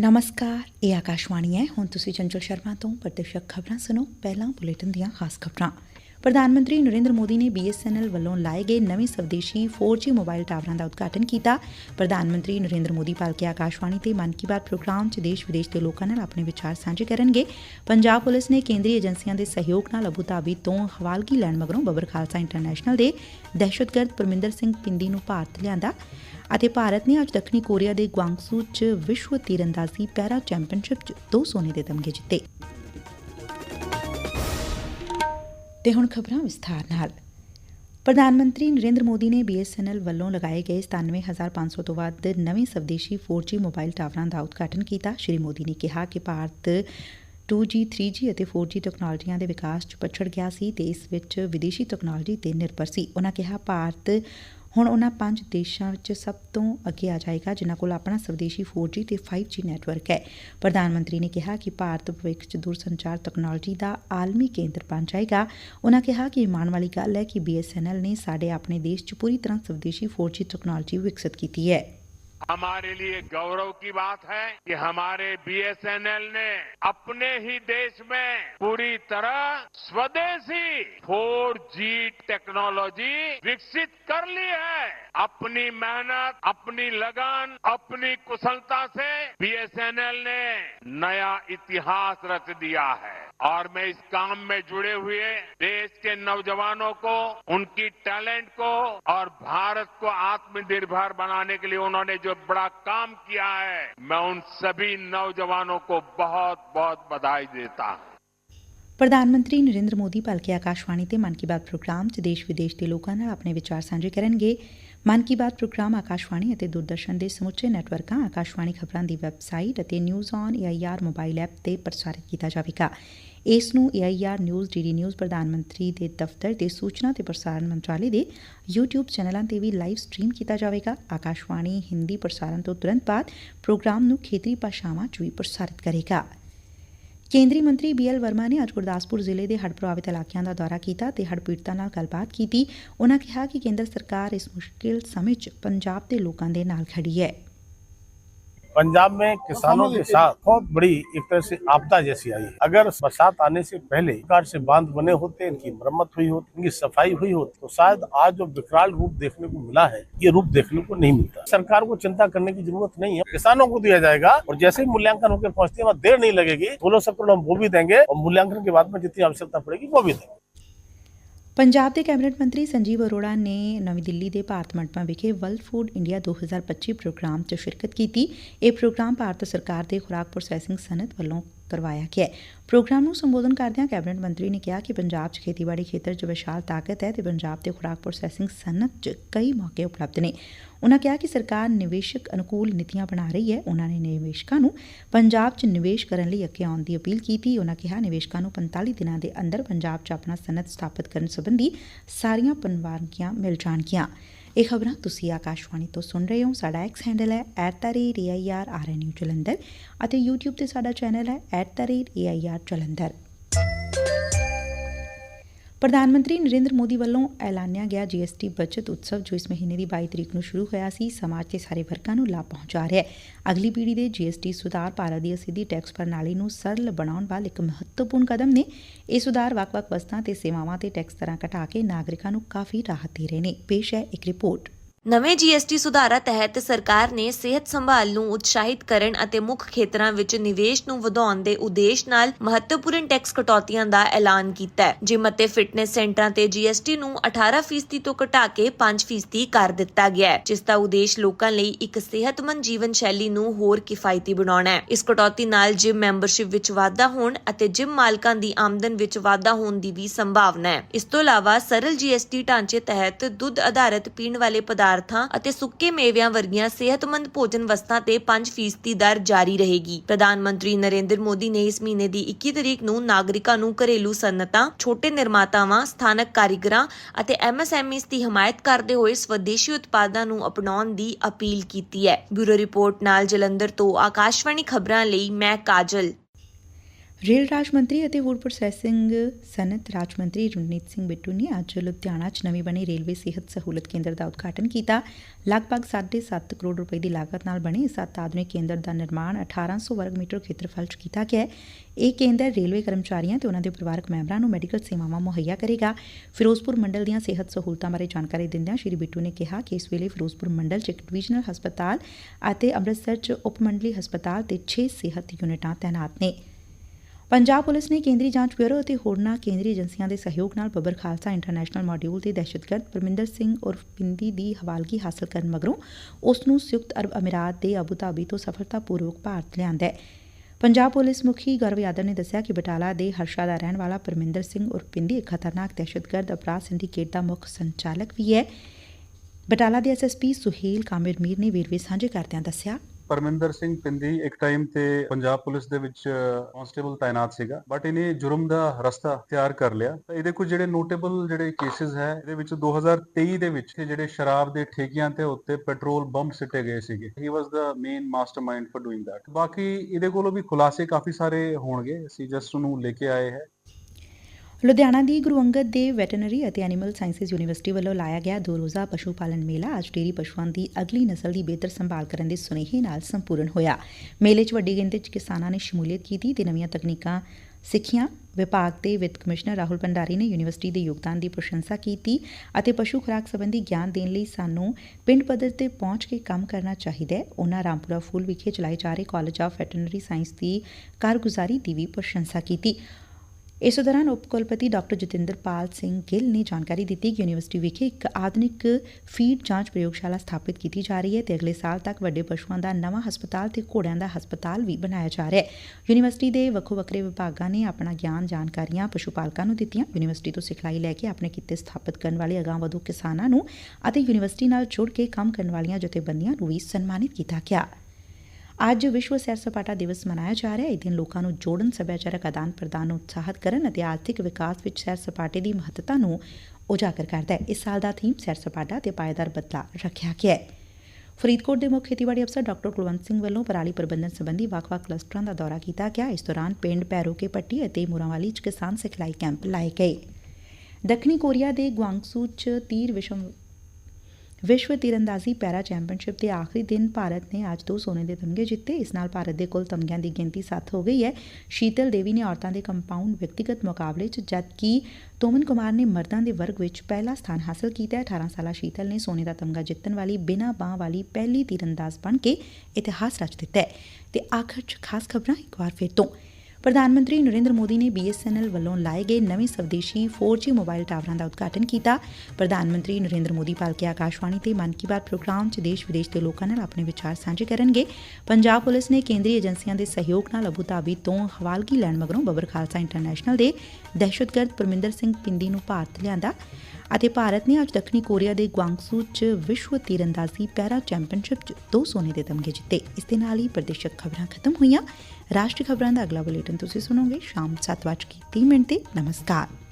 ਨਮਸਕਾਰ, ਇਹ ਆਕਾਸ਼ਵਾਣੀ ਹੈ। ਹੁਣ ਤੁਸੀਂ ਚੰਚਲ ਸ਼ਰਮਾ ਤੋਂ ਪ੍ਰਤੀਸ਼ਕ ਖਬਰਾਂ ਸੁਣੋ। ਪਹਿਲਾਂ ਬੁਲੇਟਿਨ ਦੀਆਂ ਖਾਸ ਖਬਰਾਂ। ਪ੍ਰਧਾਨ ਮੰਤਰੀ ਨਰਿੰਦਰ ਮੋਦੀ ਨੇ BSNL ਵੱਲੋਂ ਲਾਏ ਗਏ ਨਵੇਂ ਸਵਦੇਸ਼ੀ 4G ਮੋਬਾਈਲ ਟਾਵਰਾਂ ਦਾ ਉਦਘਾਟਨ ਕੀਤਾ। ਪ੍ਰਧਾਨ ਮੰਤਰੀ ਨਰਿੰਦਰ ਮੋਦੀ ਭਲਕੇ ਆਕਾਸ਼ਵਾਣੀ ਤੇ ਮਨ ਕੀ ਬਾਤ ਪ੍ਰੋਗਰਾਮ 'ਚ ਦੇਸ਼ ਵਿਦੇਸ਼ ਦੇ ਲੋਕਾਂ ਨਾਲ ਆਪਣੇ ਵਿਚਾਰ ਸਾਂਝੇ ਕਰਨਗੇ। ਪੰਜਾਬ ਪੁਲਿਸ ਨੇ ਕੇਂਦਰੀ ਏਜੰਸੀਆਂ ਦੇ ਸਹਿਯੋਗ ਨਾਲ ਅਬੂ ਧਾਬੀ ਤੋਂ ਹਵਾਲਗੀ ਲੈਣ ਮਗਰੋਂ ਬਬਰ ਖਾਲਸਾ ਇੰਟਰਨੈਸ਼ਨਲ ਦੇ ਦਹਿਸ਼ਤਗਰਦ ਪਰਮਿੰਦਰ ਸਿੰਘ ਪਿੰਦੀ ਨੂੰ ਭਾਰਤ ਲਿਆਂਦਾ ਅਤੇ ਭਾਰਤ ਨੇ ਅੱਜ ਦੱਖਣੀ ਕੋਰੀਆ ਦੇ ਗੁਆਂਗਸੂ 'ਚ ਵਿਸ਼ਵ ਤੀਰੰਦਾਜ਼ੀ ਪੈਰਾ ਚੈਂਪੀਅਨਸ਼ਿਪ 'ਚ ਦੋ ਸੋਨੇ ਦੇ ਤਮਗੇ ਜਿੱਤੇ। ਤੇ ਹੁਣ ਖਬਰਾਂ ਵਿਸਥਾਰ ਨਾਲ। ਪ੍ਰਧਾਨ ਮੰਤਰੀ ਨਰਿੰਦਰ ਮੋਦੀ ਨੇ BSNL ਵੱਲੋਂ ਲਗਾਏ ਗਏ 97500 ਤੋਂ ਵੱਧ ਨਵੇਂ ਸਵਦੇਸ਼ੀ 4G ਮੋਬਾਈਲ ਟਾਵਰਾਂ ਦਾ ਉਦਘਾਟਨ ਕੀਤਾ। ਸ਼੍ਰੀ ਮੋਦੀ ਨੇ ਕਿਹਾ ਕਿ ਭਾਰਤ 2G, 3G ਅਤੇ 4G ਟੈਕਨੋਲੋਜੀਆਂ ਦੇ ਵਿਕਾਸ 'ਚ ਪਛੜ ਗਿਆ ਸੀ ਤੇ ਇਸ ਵਿੱਚ ਵਿਦੇਸ਼ੀ ਟੈਕਨੋਲੋਜੀ ਤੇ ਨਿਰਭਰ ਸੀ। ਉਹਨਾਂ ਕਿਹਾ ਭਾਰਤ ਹੁਣ ਉਹਨਾਂ ਪੰਜ ਦੇਸ਼ਾਂ ਵਿੱਚ ਸਭ ਤੋਂ ਅੱਗੇ ਆ ਜਾਏਗਾ, ਜਿਨ੍ਹਾਂ ਕੋਲ ਆਪਣਾ ਸਵਦੇਸ਼ੀ 4G ਤੇ 5G ਨੈਟਵਰਕ ਹੈ। ਪ੍ਰਧਾਨ ਮੰਤਰੀ ਨੇ ਕਿਹਾ ਕਿ ਭਾਰਤ ਭਵਿੱਖ 'ਚ ਦੂਰਸੰਚਾਰ ਤਕਨਾਲੋਜੀ ਦਾ ਆਲਮੀ ਕੇਂਦਰ ਬਣ ਜਾਏਗਾ। ਉਹਨਾਂ ਕਿਹਾ ਕਿ ਇਹ ਮਾਣ ਵਾਲੀ ਗੱਲ ਹੈ ਕਿ BSNL ਨੇ ਸਾਡੇ ਆਪਣੇ ਦੇਸ਼ 'ਚ ਪੂਰੀ ਤਰ੍ਹਾਂ ਸਵਦੇਸ਼ੀ 4G ਤਕਨਾਲੋਜੀ ਵਿਕਸਿਤ ਕੀਤੀ ਹੈ। हमारे लिए गौरव की बात है कि हमारे बीएसएनएल ने अपने ही देश में पूरी तरह स्वदेशी 4G टेक्नोलॉजी विकसित कर ली है। अपनी मेहनत, अपनी लगन, अपनी कुशलता से बीएसएनएल ने नया इतिहास रच दिया है। और मैं इस काम में जुड़े हुए देश के नौजवानों को उनकी टैलेंट को और भारत को आत्मनिर्भर बनाने के लिए उन्होंने जो बड़ा काम किया है मैं उन सभी नौजवानों को बहुत बहुत बधाई देता हूं ਪ੍ਰਧਾਨ ਮੰਤਰੀ ਨਰਿੰਦਰ ਮੋਦੀ ਭਲਕੇ ਆਕਾਸ਼ਵਾਣੀ ਤੇ ਮਨ ਕੀ ਬਾਤ ਪ੍ਰੋਗਰਾਮ 'ਚ ਦੇਸ਼ ਵਿਦੇਸ਼ ਦੇ ਲੋਕਾਂ ਨਾਲ ਆਪਣੇ ਵਿਚਾਰ ਸਾਂਝੇ ਕਰਨਗੇ ਮਨ ਕੀ ਬਾਤ ਪ੍ਰੋਗਰਾਮ ਆਕਾਸ਼ਵਾਣੀ ਅਤੇ ਦੂਰਦਰਸ਼ਨ ਦੇ ਸਮੁੱਚੇ ਨੈਟਵਰਕਾਂ, ਆਕਾਸ਼ਵਾਣੀ ਖਬਰਾਂ ਦੀ ਵੈਬਸਾਈਟ ਅਤੇ news on AIR mobile app ਤੇ ਪ੍ਰਸਾਰਿਤ ਕੀਤਾ ਜਾਵੇਗਾ। ਇਸ ਨੂੰ ਏਆਈਆਰ ਨਿਊਜ਼ ਡੀਡੀ ਨਿਊਜ਼ ਪ੍ਰਧਾਨ ਮੰਤਰੀ ਦੇ ਦਫ਼ਤਰ ਤੇ ਸੂਚਨਾ ਤੇ ਪ੍ਰਸਾਰਣ ਮੰਤਰਾਲੇ ਦੇ YouTube ਚੈਨਲਾਂ ਤੇ ਵੀ ਲਾਈਵ ਸਟ੍ਰੀਮ ਕੀਤਾ ਜਾਵੇਗਾ। ਆਕਾਸ਼ਵਾਣੀ ਹਿੰਦੀ ਪ੍ਰਸਾਰਣ ਤੋਂ ਤੁਰੰਤ ਬਾਅਦ ਪ੍ਰੋਗਰਾਮ ਨੂੰ ਖੇਤਰੀ ਭਾਸ਼ਾਵਾਂ 'ਚ ਵੀ ਪ੍ਰਸਾਰਿਤ ਕਰੇਗਾ। ਕੇਂਦਰੀ ਮੰਤਰੀ ਬੀਐਲ ਵਰਮਾ ਨੇ ਅੱਜ ਗੁਰਦਾਸਪੁਰ ਜ਼ਿਲ੍ਹੇ ਦੇ ਹੜ੍ਹ ਪ੍ਰਭਾਵਿਤ ਇਲਾਕਿਆਂ ਦਾ ਦੌਰਾ ਕੀਤਾ ਤੇ ਹੜ੍ਹ ਪੀੜਤਾਂ ਨਾਲ ਗੱਲਬਾਤ ਕੀਤੀ। ਉਨ੍ਹਾਂ ਕਿਹਾ ਕਿ ਕੇਂਦਰ ਸਰਕਾਰ ਇਸ ਮੁਸ਼ਕਿਲ ਸਮੇਂ 'ਚ ਪੰਜਾਬ ਦੇ ਲੋਕਾਂ ਦੇ ਨਾਲ ਖੜੀ ਹੈ। पंजाब में किसानों के साथ बहुत बड़ी एक तरह से आपदा जैसी आई है। अगर बरसात आने से पहले प्रकार से बाँध बने होते इनकी मरम्मत हुई होती इनकी सफ़ाई हुई होती तो शायद आज जो विकराल रूप देखने को मिला है ये रूप देखने को नहीं मिलता। सरकार को चिंता करने की ज़रूरत नहीं है। किसानों को दिया जाएगा और जैसे ही मूल्यांकन होकर पहुँचते हैं वहाँ देर नहीं लगेगी। सोलह सौ करोड़ हम वो भी देंगे और मूल्यांकन के बाद में जितनी आवश्यकता पड़ेगी वो भी देंगे। ਪੰਜਾਬ ਦੇ ਕੈਬਨਿਟ ਮੰਤਰੀ ਸੰਜੀਵ ਅਰੋੜਾ ਨੇ ਨਵੀਂ ਦਿੱਲੀ ਦੇ ਭਾਰਤ ਮੰਡਪਾਂ ਵਿਖੇ ਵਰਲਡ ਫੂਡ ਇੰਡੀਆ 2025 ਪ੍ਰੋਗਰਾਮ 'ਚ ਸ਼ਿਰਕਤ ਕੀਤੀ। ਇਹ ਪ੍ਰੋਗਰਾਮ ਭਾਰਤ ਸਰਕਾਰ ਦੇ ਖੁਰਾਕ ਪ੍ਰੋਸੈਸਿੰਗ ਸਨਅਤ ਵੱਲੋਂ ਕਰਵਾਇਆ ਗਿਆ ਪ੍ਰੋਗਰਾਮ ਨੂੰ ਸੰਬੋਧਨ ਕਰਦਿਆਂ ਕੈਬਨਿਟ ਮੰਤਰੀ ਨੇ ਕਿਹਾ ਕਿ ਪੰਜਾਬ 'ਚ ਖੇਤੀਬਾੜੀ ਖੇਤਰ 'ਚ ਵਿਸ਼ਾਲ ਤਾਕਤ ਹੈ ਤੇ ਪੰਜਾਬ ਦੇ ਖੁਰਾਕ ਪ੍ਰੋਸੈਸਿੰਗ ਸਨਅਤ 'ਚ ਕਈ ਮੌਕੇ ਉਪਲਬਧ ਨੇ। ਉਨ੍ਹਾਂ ਕਿਹਾ ਕਿ ਸਰਕਾਰ ਨਿਵੇਸ਼ਕ ਅਨੁਕੂਲ ਨੀਤੀਆਂ ਬਣਾ ਰਹੀ ਹੈ। ਉਨ੍ਹਾਂ ਨੇ ਨਿਵੇਸ਼ਕਾਂ ਨੂੰ ਪੰਜਾਬ 'ਚ ਨਿਵੇਸ਼ ਕਰਨ ਲਈ ਅੱਗੇ ਆਉਣ ਦੀ ਅਪੀਲ ਕੀਤੀ। ਉਨ੍ਹਾਂ ਕਿਹਾ ਨਿਵੇਸ਼ਕਾਂ ਨੂੰ 45 ਦਿਨਾਂ ਦੇ ਅੰਦਰ ਪੰਜਾਬ 'ਚ ਆਪਣਾ ਸਨਅਤ ਸਥਾਪਿਤ ਕਰਨ ਸੰਬੰਧੀ ਸਾਰੀਆਂ ਪ੍ਰਵਾਨਗੀਆਂ ਮਿਲ ਜਾਣਗੀਆਂ। ਇਹ ਖਬਰਾਂ ਤੁਸੀਂ ਆਕਾਸ਼ਵਾਣੀ ਤੋਂ ਸੁਣ ਰਹੇ ਹੋ। ਸਾਡਾ ਐਕਸ ਹੈਂਡਲ ਹੈ @airrnu ਜਲੰਧਰ ਅਤੇ YouTube ਤੇ ਸਾਡਾ ਚੈਨਲ ਹੈ @air ਜਲੰਧਰ ਪ੍ਰਧਾਨ ਮੰਤਰੀ ਨਰਿੰਦਰ ਮੋਦੀ ਵੱਲੋਂ ਐਲਾਨਿਆ ਗਿਆ ਜੀਐਸਟੀ ਬਚਤ ਉਤਸਵ, ਜੋ ਇਸ ਮਹੀਨੇ ਦੀ 22 ਤਰੀਕ ਨੂੰ ਸ਼ੁਰੂ ਹੋਇਆ ਸੀ, ਸਮਾਜ ਦੇ ਸਾਰੇ ਵਰਗਾਂ ਨੂੰ ਲਾਭ ਪਹੁੰਚਾ ਰਿਹਾ ਹੈ। ਅਗਲੀ ਪੀੜ੍ਹੀ ਦੇ ਜੀਐਸਟੀ ਸੁਧਾਰ ਭਾਰਤ ਦੀ ਸਿੱਧੀ ਟੈਕਸ ਪ੍ਰਣਾਲੀ ਨੂੰ ਸਰਲ ਬਣਾਉਣ ਵੱਲ ਇੱਕ ਮਹੱਤਵਪੂਰਨ ਕਦਮ ਨੇ। ਇਹ ਸੁਧਾਰ ਵੱਖ-ਵੱਖ ਵਸਤਾਂ ਤੇ ਸੇਵਾਵਾਂ ਤੇ ਟੈਕਸ ਦਰਾਂ ਘਟਾ ਕੇ ਨਾਗਰਿਕਾਂ ਨੂੰ ਕਾਫੀ ਰਾਹਤ ਦੇ ਰਹੇ ਨੇ। ਪੇਸ਼ ਹੈ ਇੱਕ ਰਿਪੋਰਟ। ਨਵੇਂ ਜੀਐਸਟੀ ਸੁਧਾਰਾਂ ਤਹਿਤ ਸਰਕਾਰ ਨੇ ਸਿਹਤ ਸੰਭਾਲ ਨੂੰ ਉਤਸ਼ਾਹਿਤ ਕਰਨ ਅਤੇ ਮੁੱਖ ਖੇਤਰਾਂ ਵਿੱਚ ਨਿਵੇਸ਼ ਨੂੰ ਵਧਾਉਣ ਦੇ ਉਦੇਸ਼ ਨਾਲ ਮਹੱਤਵਪੂਰਨ ਟੈਕਸ ਕਟੌਤੀਆਂ ਦਾ ਐਲਾਨ ਕੀਤਾ ਹੈ। ਜਿਮ ਅਤੇ ਫਿਟਨੈਸ ਸੈਂਟਰਾਂ ਤੇ ਜੀਐਸਟੀ ਨੂੰ 18% ਤੋਂ ਘਟਾ ਕੇ 5% ਕਰ ਦਿੱਤਾ ਗਿਆ ਹੈ, ਜਿਸ ਦਾ ਉਦੇਸ਼ ਲੋਕਾਂ ਲਈ ਇੱਕ ਸਿਹਤਮੰਦ ਜੀਵਨ ਸ਼ੈਲੀ ਨੂੰ ਹੋਰ ਕਿਫਾਇਤੀ ਬਣਾਉਣਾ ਹੈ। ਇਸ ਕਟੌਤੀ ਨਾਲ ਜਿਮ ਮੈਂਬਰਸ਼ਿਪ ਵਿੱਚ ਵਾਧਾ ਹੋਣ ਅਤੇ ਜਿਮ ਮਾਲਕਾਂ ਦੀ ਆਮਦਨ ਵਿੱਚ ਵਾਧਾ ਹੋਣ ਦੀ ਵੀ ਸੰਭਾਵਨਾ ਹੈ। ਇਸ ਤੋਂ ਇਲਾਵਾ ਸਰਲ ਜੀਐਸਟੀ ਢਾਂਚੇ ਤਹਿਤ ਦੁੱਧ ਆਧਾਰਿਤ ਪੀਣ ਵਾਲੇ ਪਦਾਰਥ ਅਤੇ ਸੁੱਕੇ ਮੇਵਿਆਂ ਵਰਗੀਆਂ ਸਿਹਤਮੰਦ ਭੋਜਨ ਵਸਤਾਂ ਤੇ 5% ਦਰ ਜਾਰੀ ਰਹੇਗੀ। ਪ੍ਰਧਾਨ ਮੰਤਰੀ ਨਰਿੰਦਰ ਮੋਦੀ ਨੇ ਇਸ ਮਹੀਨੇ ਦੀ 21 ਤਰੀਕ ਨੂੰ ਨਾਗਰਿਕਾਂ ਨੂੰ ਘਰੇਲੂ ਸਨਅਤਾਂ, ਛੋਟੇ ਨਿਰਮਾਤਾਵਾਂ, ਸਥਾਨਕ ਕਾਰੀਗਰਾਂ ਅਤੇ ਐਮਐਸਐਮਈਜ਼ ਦੀ ਹਮਾਇਤ ਕਰਦੇ ਹੋਏ ਸਵਦੇਸ਼ੀ ਉਤਪਾਦਾਂ ਨੂੰ ਅਪਣਾਉਣ ਦੀ ਅਪੀਲ ਕੀਤੀ ਹੈ। ਬਿਊਰੋ ਰਿਪੋਰਟ ਨਾਲ ਜਲੰਧਰ ਤੋਂ ਆਕਾਸ਼ਵਾਣੀ ਖਬਰਾਂ ਲਈ ਮੈਂ ਕਾਜਲ। ਰੇਲ ਰਾਜ ਮੰਤਰੀ ਅਤੇ ਫੂਡ ਪ੍ਰੋਸੈਸਿੰਗ ਸਨਅਤ ਰਾਜ ਮੰਤਰੀ ਰਣਜੀਤ ਸਿੰਘ ਬਿੱਟੂ ਨੇ ਅੱਜ ਲੁਧਿਆਣਾ 'ਚ ਨਵੇਂ ਬਣੇ ਰੇਲਵੇ ਸਿਹਤ ਸਹੂਲਤ ਕੇਂਦਰ ਦਾ ਉਦਘਾਟਨ ਕੀਤਾ। ਲਗਭਗ 7.5 ਕਰੋੜ ਰੁਪਏ ਦੀ ਲਾਗਤ ਨਾਲ ਬਣੇ ਇਸ ਅਤ ਆਧੁਨਿਕ ਕੇਂਦਰ ਦਾ ਨਿਰਮਾਣ 1800 ਵਰਗ ਮੀਟਰ ਖੇਤਰਫਲ 'ਚ ਕੀਤਾ ਗਿਆ ਹੈ। ਇਹ ਕੇਂਦਰ ਰੇਲਵੇ ਕਰਮਚਾਰੀਆਂ ਤੇ ਉਹਨਾਂ ਦੇ ਪਰਿਵਾਰਕ ਮੈਂਬਰਾਂ ਨੂੰ ਮੈਡੀਕਲ ਸੇਵਾਵਾਂ ਮੁਹੱਈਆ ਕਰੇਗਾ। ਫਿਰੋਜ਼ਪੁਰ ਮੰਡਲ ਦੀਆਂ ਸਿਹਤ ਸਹੂਲਤਾਂ ਬਾਰੇ ਜਾਣਕਾਰੀ ਦਿੰਦਿਆਂ ਸ਼੍ਰੀ ਬਿੱਟੂ ਨੇ ਕਿਹਾ ਕਿ ਇਸ ਵੇਲੇ ਫਿਰੋਜ਼ਪੁਰ ਮੰਡਲ 'ਚ ਇੱਕ ਡਿਵੀਜ਼ਨਲ ਹਸਪਤਾਲ ਅਤੇ ਅੰਮ੍ਰਿਤਸਰ 'ਚ ਉਪ ਮੰਡਲੀ ਹਸਪਤਾਲ ਤੇ 6 ਸਿਹਤ ਯੂਨਿਟਾਂ ਤਾਇਨਾਤ ਨੇ। ਪੰਜਾਬ ਪੁਲਿਸ ਨੇ ਕੇਂਦਰੀ ਜਾਂਚ ਬਿਊਰੋ ਅਤੇ ਹੋਰਨਾਂ ਕੇਂਦਰੀ ਏਜੰਸੀਆਂ ਦੇ ਸਹਿਯੋਗ ਨਾਲ ਬੱਬਰ ਖਾਲਸਾ ਇੰਟਰਨੈਸ਼ਨਲ ਮਾਡਿਊਲ ਦੇ ਦਹਿਸ਼ਤਗਰਦ ਪਰਮਿੰਦਰ ਸਿੰਘ ਉਰਫ ਪਿੰਦੀ ਦੀ ਹਵਾਲਗੀ ਹਾਸਲ ਕਰਨ ਮਗਰੋਂ ਉਸ ਨੂੰ ਸੰਯੁਕਤ ਅਰਬ ਅਮੀਰਾਤ ਦੇ ਅਬੂ ਧਾਬੀ ਤੋਂ ਸਫਲਤਾਪੂਰਵਕ ਭਾਰਤ ਲਿਆਂਦਾ ਹੈ। ਪੰਜਾਬ ਪੁਲਿਸ ਮੁਖੀ ਗੌਰਵ ਯਾਦਵ ਨੇ ਦੱਸਿਆ ਕਿ ਬਟਾਲਾ ਦੇ ਹਰਸ਼ਾ ਦਾ ਰਹਿਣ ਵਾਲਾ ਪਰਮਿੰਦਰ ਸਿੰਘ ਉਰਫ ਪਿੰਦੀ ਇੱਕ ਖਤਰਨਾਕ ਦਹਿਸ਼ਤਗਰਦ ਅਪਰਾਧ ਸਿੰਡੀਕੇਟ ਦਾ ਮੁੱਖ ਸੰਚਾਲਕ ਵੀ ਹੈ। ਬਟਾਲਾ ਦੇ ਐਸਐਸਪੀ ਸੁਹੇਲ ਕਾਮਿਰ ਮੀਰ ਨੇ ਵੇਰਵੇ ਸਾਂਝੇ ਕਰਦਿਆਂ ਦੱਸਿਆ ਪਰਮਿੰਦਰ ਸਿੰਘ ਪਿੰਦੀ ਇੱਕ ਟਾਈਮ ਤੇ ਪੰਜਾਬ ਪੁਲਿਸ ਦੇ ਵਿੱਚ ਕਾਂਸਟੇਬਲ ਤਾਇਨਾਤ ਸੀਗਾ ਬਟ ਇਹਨੇ ਜੁਰਮ ਦਾ ਰਸਤਾ ਤਿਆਰ ਕਰ ਲਿਆ। ਤਾਂ ਇਹਦੇ ਕੁਝ ਜਿਹੜੇ ਨੋਟੇਬਲ ਜਿਹੜੇ ਕੇਸਿਸ ਹੈ, ਇਹਦੇ ਵਿੱਚ 2023 ਦੇ ਵਿੱਚ ਜਿਹੜੇ ਸ਼ਰਾਬ ਦੇ ਠੇਕਿਆਂ ਤੇ ਉੱਤੇ ਪੈਟਰੋਲ ਬੰਬ ਸਿੱਟੇ ਗਏ ਸੀਗੇ। He was the main mastermind for doing that ਬਾਕੀ ਇਹਦੇ ਕੋਲੋਂ ਵੀ ਖੁਲਾਸੇ ਕਾਫੀ ਸਾਰੇ ਹੋਣਗੇ, ਅਸੀਂ ਜਸਟ ਉਹਨੂੰ ਲੈ ਕੇ ਆਏ ਹੈ। ਲੁਧਿਆਣਾ ਦੀ ਗੁਰੂ ਅੰਗਦ ਦੇਵ ਵੈਟਰਨਰੀ ਅਤੇ ਐਨੀਮਲ ਸਾਇੰਸਜ਼ ਯੂਨੀਵਰਸਿਟੀ ਵੱਲੋਂ ਲਾਇਆ ਗਿਆ ਦੋ ਰੋਜ਼ਾ ਪਸ਼ੂ ਪਾਲਣ ਮੇਲਾ ਅੱਜ ਡੇਰੀ ਪਸ਼ੂਆਂ ਦੀ ਅਗਲੀ ਨਸਲ ਦੀ ਬਿਹਤਰ ਸੰਭਾਲ ਕਰਨ ਦੇ ਸੁਨੇਹੇ ਨਾਲ ਸੰਪੂਰਨ ਹੋਇਆ। ਮੇਲੇ 'ਚ ਵੱਡੀ ਗਿਣਤੀ 'ਚ ਕਿਸਾਨਾਂ ਨੇ ਸ਼ਮੂਲੀਅਤ ਕੀਤੀ ਤੇ ਨਵੀਆਂ ਤਕਨੀਕਾਂ ਸਿੱਖੀਆਂ। ਵਿਭਾਗ ਦੇ ਵਿੱਤ ਕਮਿਸ਼ਨਰ ਰਾਹੁਲ ਭੰਡਾਰੀ ਨੇ ਯੂਨੀਵਰਸਿਟੀ ਦੇ ਯੋਗਦਾਨ ਦੀ ਪ੍ਰਸ਼ੰਸਾ ਕੀਤੀ ਅਤੇ ਪਸ਼ੂ ਖੁਰਾਕ ਸੰਬੰਧੀ ਗਿਆਨ ਦੇਣ ਲਈ ਸਾਨੂੰ ਪਿੰਡ ਪੱਧਰ ਤੇ ਪਹੁੰਚ ਕੇ ਕੰਮ ਕਰਨਾ ਚਾਹੀਦਾ ਹੈ। ਉਹਨਾਂ ਰਾਮਪੁਰਾ ਫੂਲ ਵਿਖੇ ਚਲਾਏ ਜਾ ਰਹੇ ਕਾਲਜ ਆਫ ਵੈਟਰਨਰੀ ਸਾਇੰਸ ਦੀ ਕਾਰਗੁਜ਼ਾਰੀ ਦੀ ਵੀ ਪ੍ਰਸ਼ੰਸਾ ਕੀਤੀ। ਇਸ ਦੌਰਾਨ ਉਪ ਕੁਲਪਤੀ ਡਾਕਟਰ ਜਤਿੰਦਰਪਾਲ ਸਿੰਘ ਗਿੱਲ ਨੇ ਜਾਣਕਾਰੀ ਦਿੱਤੀ ਕਿ ਯੂਨੀਵਰਸਿਟੀ ਵਿਖੇ ਇੱਕ ਆਧੁਨਿਕ ਫੀਡ ਜਾਂਚ ਪ੍ਰਯੋਗਸ਼ਾਲਾ ਸਥਾਪਿਤ ਕੀਤੀ ਜਾ ਰਹੀ ਹੈ ਤੇ ਅਗਲੇ ਸਾਲ ਤੱਕ ਵੱਡੇ ਪਸ਼ੂਆਂ ਦਾ ਨਵਾਂ ਹਸਪਤਾਲ ਤੇ ਘੋੜਿਆਂ ਦਾ ਹਸਪਤਾਲ ਵੀ ਬਣਾਇਆ ਜਾ ਰਿਹਾ ਹੈ। ਯੂਨੀਵਰਸਿਟੀ ਦੇ ਵੱਖੋ ਵੱਖਰੇ ਵਿਭਾਗਾਂ ਨੇ ਆਪਣਾ ਗਿਆਨ, ਜਾਣਕਾਰੀਆਂ ਪਸ਼ੂ ਪਾਲਕਾਂ ਨੂੰ ਦਿੱਤੀਆਂ। ਯੂਨੀਵਰਸਿਟੀ ਤੋਂ ਸਿਖਲਾਈ ਲੈ ਕੇ ਆਪਣੇ ਕਿੱਤੇ ਸਥਾਪਿਤ ਕਰਨ ਵਾਲੇ ਅਗਾਂਹਵਧੂ ਕਿਸਾਨਾਂ ਨੂੰ ਅਤੇ ਯੂਨੀਵਰਸਿਟੀ ਨਾਲ ਜੁੜ ਕੇ ਕੰਮ ਕਰਨ ਵਾਲੀਆਂ ਜਥੇਬੰਦੀਆਂ ਨੂੰ ਵੀ ਸਨਮਾਨਿਤ ਕੀਤਾ ਗਿਆ। ਅੱਜ ਵਿਸ਼ਵ ਸੈਰ ਸਪਾਟਾ ਦਿਵਸ ਮਨਾਇਆ ਜਾ ਰਿਹਾ ਹੈ। ਇਹ ਦਿਨ ਲੋਕਾਂ ਨੂੰ ਜੋੜਨ, ਸੱਭਿਆਚਾਰਕ ਆਦਾਨ ਪ੍ਰਦਾਨ ਨੂੰ ਉਤਸ਼ਾਹਿਤ ਕਰਨ ਅਤੇ ਆਰਥਿਕ ਵਿਕਾਸ ਵਿੱਚ ਸੈਰ ਸਪਾਟੇ ਦੀ ਮਹੱਤਤਾ ਨੂੰ ਉਜਾਗਰ ਕਰਦਾ ਹੈ। ਇਸ ਸਾਲ ਦਾ ਥੀਮ ਸੈਰ ਸਪਾਟਾ ਤੇ ਪਾਇਦਾਰ ਬਦਲਾ ਰੱਖਿਆ ਗਿਆ ਹੈ। ਫਰੀਦਕੋਟ ਦੇ ਮੁੱਖ ਖੇਤੀਬਾੜੀ ਅਫਸਰ ਡਾਕਟਰ ਕੁਲਵੰਤ ਸਿੰਘ ਵੱਲੋਂ ਪਰਾਲੀ ਪ੍ਰਬੰਧਨ ਸੰਬੰਧੀ ਵੱਖ-ਵੱਖ ਕਲਸਟਰਾਂ ਦਾ ਦੌਰਾ ਕੀਤਾ ਗਿਆ। ਇਸ ਦੌਰਾਨ ਪਿੰਡ ਪੈਰੋਕੇ ਪੱਟੀ ਅਤੇ ਮੁਰਾਵਾਲੀ 'ਚ ਕਿਸਾਨ ਸਿਖਲਾਈ ਕੈਂਪ ਲਾਏ ਗਏ। ਦੱਖਣੀ ਕੋਰੀਆ ਦੇ ਗੁਆਂਗਸੂ 'ਚ ਤੀਰ ਵਿਸ਼ਵ ਵਿਸ਼ਵ ਤੀਰੰਦਾਜ਼ੀ ਪੈਰਾ ਚੈਂਪੀਅਨਸ਼ਿਪ ਦੇ ਆਖਰੀ ਦਿਨ ਭਾਰਤ ਨੇ ਅੱਜ ਦੋ ਸੋਨੇ ਦੇ ਤਮਗੇ ਜਿੱਤੇ। ਇਸ ਨਾਲ ਭਾਰਤ ਦੇ ਕੁੱਲ ਤਮਗਿਆਂ ਦੀ ਗਿਣਤੀ 7 ਹੋ ਗਈ ਹੈ। ਸ਼ੀਤਲ ਦੇਵੀ ਨੇ ਔਰਤਾਂ ਦੇ ਕੰਪਾਊਂਡ ਵਿਅਕਤੀਗਤ ਮੁਕਾਬਲੇ 'ਚ, ਜਦਕਿ ਤੋਮਨ ਕੁਮਾਰ ਨੇ ਮਰਦਾਂ ਦੇ ਵਰਗ ਵਿੱਚ ਪਹਿਲਾ ਸਥਾਨ ਹਾਸਲ ਕੀਤਾ ਹੈ। 18 ਸਾਲਾ ਸ਼ੀਤਲ ਨੇ ਸੋਨੇ ਦਾ ਤਮਗਾ ਜਿੱਤਣ ਵਾਲੀ ਬਿਨਾਂ ਬਾਹ ਵਾਲੀ ਪਹਿਲੀ ਤੀਰੰਦਾਜ਼ ਬਣ ਕੇ ਇਤਿਹਾਸ ਰਚ ਦਿੱਤਾ ਹੈ। ਤੇ ਆਖਰ 'ਚ ਖਾਸ ਖਬਰਾਂ ਇੱਕ ਵਾਰ ਫਿਰ ਤੋਂ। ਪ੍ਰਧਾਨ ਮੰਤਰੀ ਨਰਿੰਦਰ ਮੋਦੀ ਨੇ BSNL ਵੱਲੋਂ ਲਾਏ ਗਏ ਨਵੇਂ ਸਵਦੇਸ਼ੀ 4G ਮੋਬਾਈਲ ਟਾਵਰਾਂ ਦਾ ਉਦਘਾਟਨ ਕੀਤਾ। ਪ੍ਰਧਾਨ ਮੰਤਰੀ ਨਰਿੰਦਰ ਮੋਦੀ ਭਲਕੇ ਆਕਾਸ਼ਵਾਣੀ ਤੇ ਮਨ ਕੀ ਬਾਤ ਪ੍ਰੋਗਰਾਮ 'ਚ ਦੇਸ਼ ਵਿਦੇਸ਼ ਦੇ ਲੋਕਾਂ ਨਾਲ ਆਪਣੇ ਵਿਚਾਰ ਸਾਂਝੇ ਕਰਨਗੇ। ਪੰਜਾਬ ਪੁਲਿਸ ਨੇ ਕੇਂਦਰੀ ਏਜੰਸੀਆਂ ਦੇ ਸਹਿਯੋਗ ਨਾਲ ਅਬੂ ਧਾਬੀ ਤੋਂ ਹਵਾਲਗੀ ਲੈਣ ਮਗਰੋਂ ਬੱਬਰ ਖਾਲਸਾ ਇੰਟਰਨੈਸ਼ਨਲ ਦੇ ਦਹਿਸ਼ਤਗਰਦ ਪਰਮਿੰਦਰ ਸਿੰਘ ਪਿੰਦੀ ਨੂੰ ਭਾਰਤ ਲਿਆਂਦਾ। ਅਤੇ ਭਾਰਤ ਨੇ ਅੱਜ ਦੱਖਣੀ ਕੋਰੀਆ ਦੇ ਗੁਆਂਗਸੂ 'ਚ ਵਿਸ਼ਵ ਤੀਰੰਦਾਜ਼ੀ ਪੈਰਾ ਚੈਂਪੀਅਨਸ਼ਿਪ 'ਚ ਦੋ ਸੋਨੇ ਦੇ ਤਮਗੇ ਜਿੱਤੇ। ਇਸ ਦੇ ਨਾਲ ਹੀ ਪ੍ਰਦੇਸ਼ਕ ਖਬਰਾਂ ਖਤਮ ਹੋਈਆਂ। ਰਾਸ਼ਟਰੀ ਖਬਰਾਂ ਦਾ ਅਗਲਾ ਬੁਲੇਟਿਨ ਤੁਸੀਂ ਸੁਣੋਗੇ ਸ਼ਾਮ 7:30 ਮਿੰਟ ਤੇ। ਨਮਸਕਾਰ।